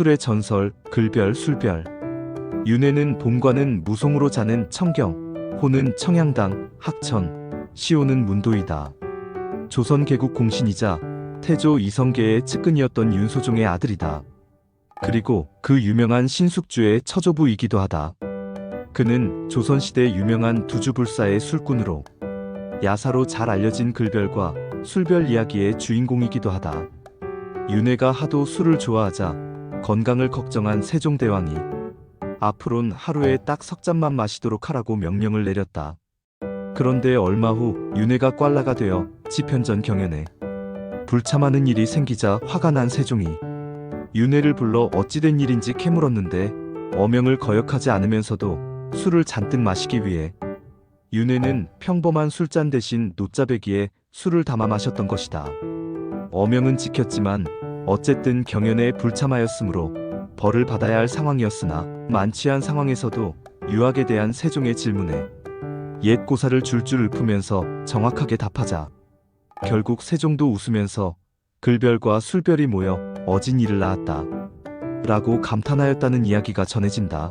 술의 전설, 글별, 술별. 윤회는 봄과는 무송으로 자는 청경, 호는 청양당, 학천, 시호는 문도이다. 조선 개국 공신이자 태조 이성계의 측근이었던 윤소종의 아들이다. 그리고 그 유명한 신숙주의 처조부이기도 하다. 그는 조선시대 유명한 두주불사의 술꾼으로 야사로 잘 알려진 글별과 술별 이야기의 주인공이기도 하다. 윤회가 하도 술을 좋아하자 건강을 걱정한 세종대왕이 앞으론 하루에 딱 석 잔만 마시도록 하라고 명령을 내렸다. 그런데 얼마 후 윤회가 꽐라가 되어 지편전 경연에 불참하는 일이 생기자 화가 난 세종이 윤회를 불러 어찌된 일인지 캐물었는데 어명을 거역하지 않으면서도 술을 잔뜩 마시기 위해 윤회는 평범한 술잔 대신 노짜배기에 술을 담아 마셨던 것이다. 어명은 지켰지만 어쨌든 경연에 불참하였으므로 벌을 받아야 할 상황이었으나 만취한 상황에서도 유학에 대한 세종의 질문에 옛 고사를 줄줄 읊으면서 정확하게 답하자 결국 세종도 웃으면서 글별과 술별이 모여 어진 일을 낳았다. 라고 감탄하였다는 이야기가 전해진다.